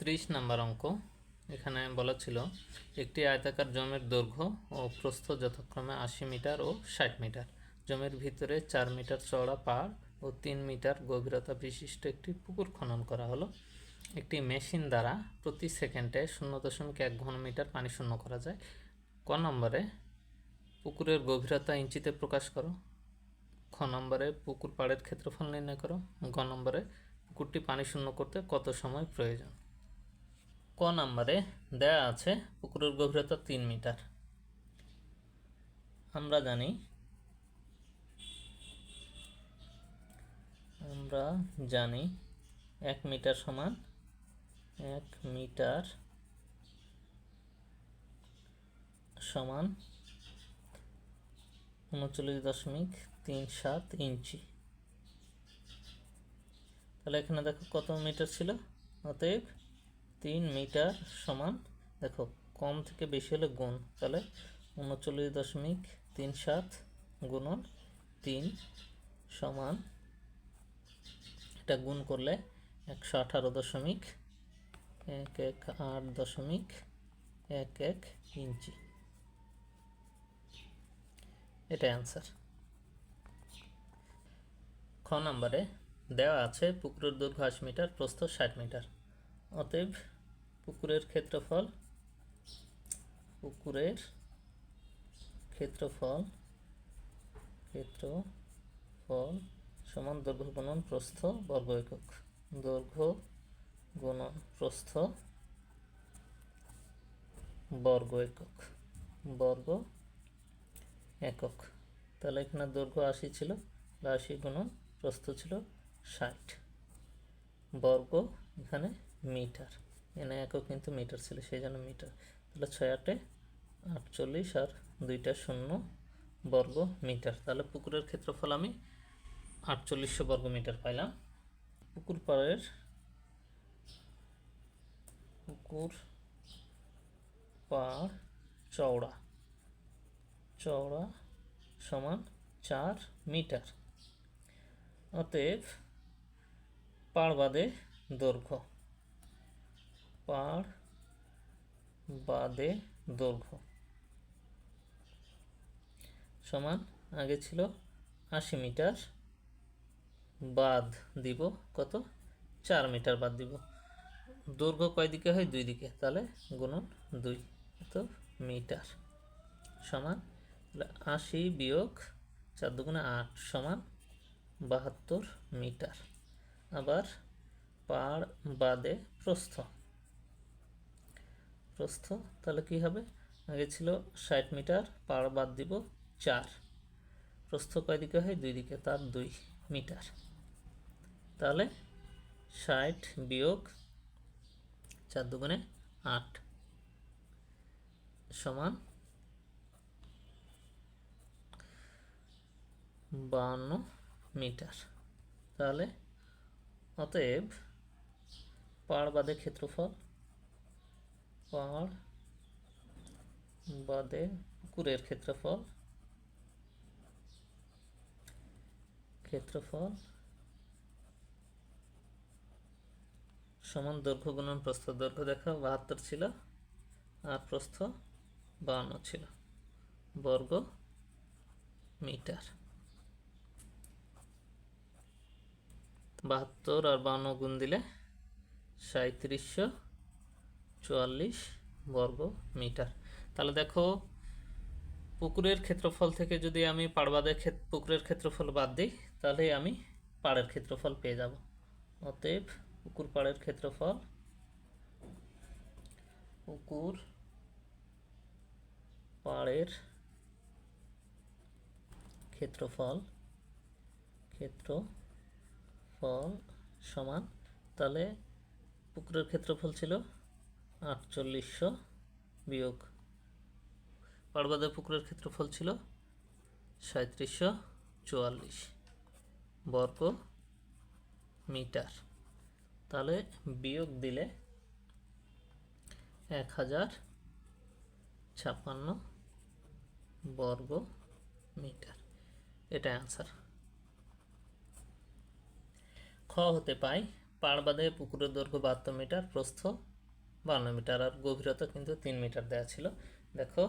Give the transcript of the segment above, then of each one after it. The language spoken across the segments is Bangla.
ত্রিশ নাম্বার অঙ্ক। এখানে বলা ছিল, একটি আয়তাকার জমির দৈর্ঘ্য ও প্রস্থ যথাক্রমে আশি মিটার ও ষাট মিটার। জমির ভিতরে চার মিটার চওড়া পাড় ও তিন মিটার গভীরতা বিশিষ্ট একটি পুকুর খনন করা হলো। একটি মেশিন দ্বারা প্রতি সেকেন্ডে শূন্য দশমিক এক ঘন মিটার পানি শূন্য করা যায়। ক নম্বরে, পুকুরের গভীরতা ইঞ্চিতে প্রকাশ করো। খ নম্বরে, পুকুর পাড়ের ক্ষেত্রফল নির্ণয় করো। গ নম্বরে, পুকুরটি পানি শূন্য করতে কত সময় প্রয়োজন? ক নম্বরে দেয়া আছে, পুকুরের গভীরতা তিন মিটার। আমরা জানি আমরা জানি এক মিটার সমান এক মিটার সমান উনচল্লিশ দশমিক তিন সাত ইঞ্চি। তাহলে এখানে দেখো কত মিটার ছিল? অতএব তিন মিটার সমান। দেখো, কম থেকে বেশি হলে গুণ। তাহলে উনচল্লিশ দশমিক তিন সাত গুণন তিন সমান, এটা গুণ করলে একশো আঠারো দশমিক এক এক আট দশমিক এক এক ইঞ্চি। এটাই অ্যান্সার। খ নম্বরে দেওয়া আছে পুকুরের দৈর্ঘ্য আশি মিটার, প্রস্থ ষাট মিটার। অতএব পুকুরের ক্ষেত্রফল পুকুরের ক্ষেত্রফল ক্ষেত্রফল সমান দৈর্ঘ্য গুণন প্রস্থ বর্গ একক। দৈর্ঘ্য গুণন প্রস্থ বর্গ একক। বর্গ একক। তাহলে এখানে দৈর্ঘ্য আশি ছিল, আশি গুণন প্রস্থ ছিল ষাট। বর্গ এখানে মিটার। এখানে একক কিন্তু মিটার ছিল, সেই জন্য মিটার। তাহলে ছয় আটে আটচল্লিশ আর দুইটা শূন্য বর্গ মিটার। তাহলে পুকুরের ক্ষেত্রফল আমি আটচল্লিশশো বর্গ মিটার পাইলাম। পুকুর পাড়ের পুকুর পাড় চওড়া। চওড়া সমান চার মিটার। অতএব পাড় বাদে দৈর্ঘ্য। পাড় বাদে দৈর্ঘ্য। সমান আগে ছিল আশি মিটার, বাদ দিব কত? চার মিটার বাদ দিব। দৈর্ঘ্য কয় দিকে হয়? দুই দিকে। তাহলে গুণন দুই এত মিটার। সমান আশি বিয়োগ চার দুগুণে আট সমান বাহাত্তর মিটার। আবার পাড় বাদে প্রস্থ। প্রস্থ, তাহলে কি হবে? আগে ছিল ষাট মিটার পাড় বাদ দিব চার। প্রস্থ কয় দিকে হয়? দুই দিকে, তার দুই মিটার। তাহলে ষাট বিয়োগ চার দুগুণে আট সমান বাহান্ন মিটার। তাহলে অতএব পাড় বাদে ক্ষেত্রফল পাড় বাদে পুকুরের ক্ষেত্রফল। ক্ষেত্রফল সমান দৈর্ঘ্য গুণন প্রস্থ দৈর্ঘ্য দেখা বাহাত্তর ছিল আর প্রস্থ বাহান্ন ছিল বর্গ মিটার। বাহাত্তর আর বান্ন গুণ দিলে সাঁত্রিশশো চুয়াল্লিশ বর্গ মিটার। তাহলে দেখো, পুকুরের ক্ষেত্রফল থেকে যদি আমি পাড়বাদের পুকুরের ক্ষেত্রফল বাদ দিই, তাহলে আমি পাড়ের ক্ষেত্রফল পেয়ে যাব। অতএব পুকুর পাড়ের ক্ষেত্রফল, পুকুর পাড়ের ক্ষেত্রফল ক্ষেত্র ফল সমান, তাহলে পুকুরের ক্ষেত্রফল ছিল আটচল্লিশশো বিয়োগ পাড়বাদে পুকুরের ক্ষেত্রফল ছিল সাঁত্রিশশো চুয়াল্লিশ বর্গ মিটার তাহলে বিয়োগ দিলে এক হাজার ছাপ্পান্ন বর্গ মিটার এটা অ্যান্সার খ হতে পাই পাড় বাঁধে পুকুরের দৈর্ঘ্য বাহাত্তর মিটার, প্রস্থ বান্ন মিটার আর গভীরতা কিন্তু তিন মিটার দেওয়া ছিল। দেখো,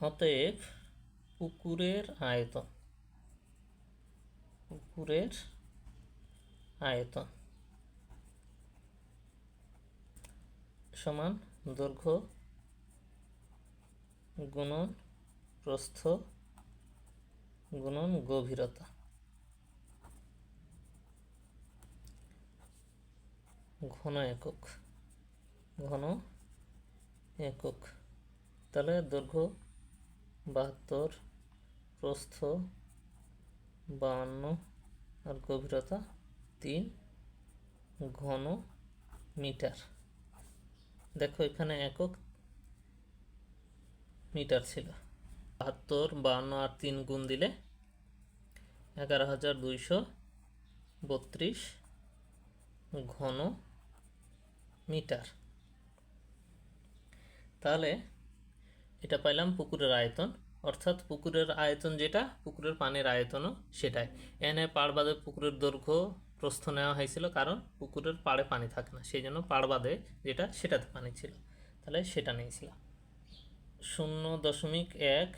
অতএব পুকুরের আয়তন পুকুরের আয়তন সমান দৈর্ঘ্য গুণন প্রস্থ গুণন গভীরতা। ঘন একক। ঘন একক। তাহলে দৈর্ঘ্য বাহাত্তর, প্রস্থ বাহান্ন আর গভীরতা তিন ঘন মিটার। দেখো এখানে একক মিটার ছিল। বাহাত্তর, বাহান্ন আর তিন গুণ দিলে এগারো হাজার দুইশো বত্রিশ ঘন মিটার। তাহলে এটা পাইলাম পুকুরের আয়তন, অর্থাৎ পুকুরের আয়তন যেটা, পুকুরের পানির আয়তনও সেটাই। এনে পাড় বাদে পুকুরের দৈর্ঘ্য প্রস্থ নেওয়া হয়েছিল কারণ পুকুরের পাড়ে পানি থাকে না, সেই জন্য পাড় বাদে যেটা সেটাতে পানি ছিল। তাহলে সেটা নিয়েছিলাম। শূন্য দশমিক এক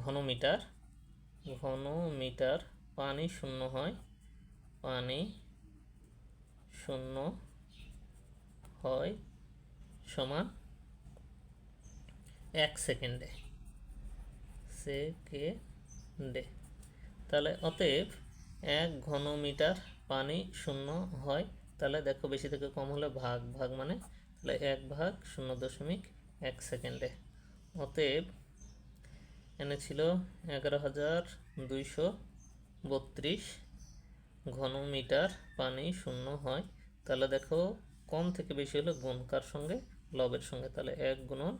ঘন মিটার ঘন মিটার পানি শূন্য হয়, পানি শূন্য হয় সমান এক সেকেন্ডে। সেকেন্ডে। তাহলে অতএব এক ঘন মিটার পানি শূন্য হয়। তাহলে দেখো বেশি থেকে কম হলে ভাগ ভাগ মানে তাহলে এক ভাগ শূন্য দশমিক এক সেকেন্ডে। অতএব এনে ছিল এগারো হাজার দুইশো বত্রিশ ঘন মিটার পানি শূন্য হয়। তাহলে দেখো কম থেকে বেশি হলে গুণ সঙ্গে? লবের সঙ্গে। তাহলে এক গুণন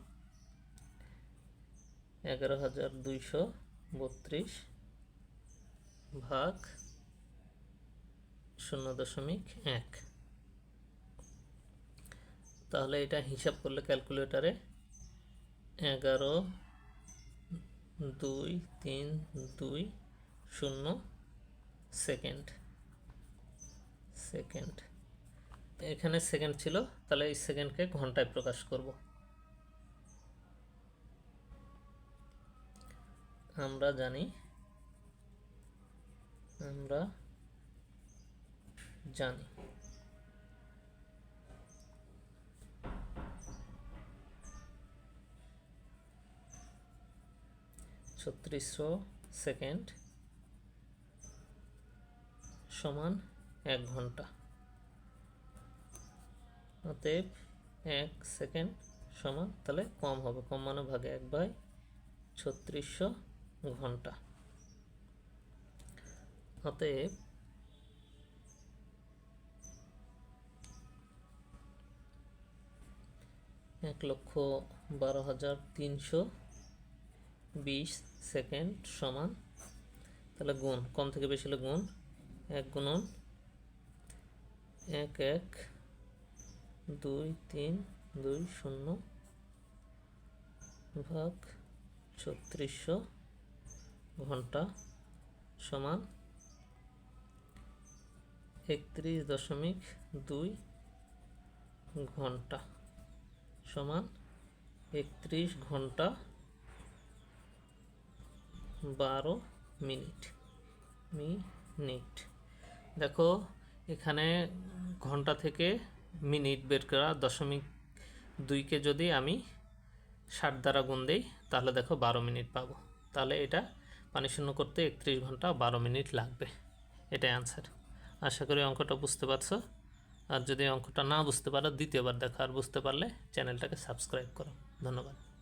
এগারো হাজার দুইশো বত্রিশ ভাগ শূন্য দশমিক এক। তাহলে এটা হিসাব করলে ক্যালকুলেটারে এগারো, দুই, তিন, দুই, শূন্য, সেকেন্ড। সেকেন্ড। এখানে সেকেন্ড ছিল, তাহলে এই সেকেন্ডকে ঘন্টায় প্রকাশ করব। আমরা জানি আমরা জানি। ছত্রিশশো সেকেন্ড সমান এক ঘণ্টা। অতএব এক সেকেন্ড সমান, তাহলে কম হবে, কম মানে ভাগে এক বাই ছত্রিশশো ঘণ্টা অতএব এক লক্ষ বারো হাজার তিনশো বিশ সেকেন্ড সমান। তাহলে গুণ, কম থেকে বেশি হলে গুণ, এক গুণন এক এক, দুই, তিন, দুই, শূন্য ভাগ ছত্রিশশো ঘণ্টা সমান একত্রিশ দশমিক দুই ঘণ্টা সমান একত্রিশ ঘণ্টা বারো মিনিট মিনিট। দেখো, এখানে ঘণ্টা থেকে মিনিট বের করা দশমিক দুইকে যদি আমি ষাট দ্বারা গুণ দিই, তাহলে দেখো বারো মিনিট পাবো। তাহলে এটা পানি শূন্য করতে একত্রিশ ঘণ্টা বারো মিনিট লাগবে। এটাই অ্যান্সার আশা করি অঙ্কটা বুঝতে পারছ। আর যদি অঙ্কটা না বুঝতে পারো, দ্বিতীয়বার দেখো আর বুঝতে পারলে চ্যানেলটাকে সাবস্ক্রাইব করো। ধন্যবাদ।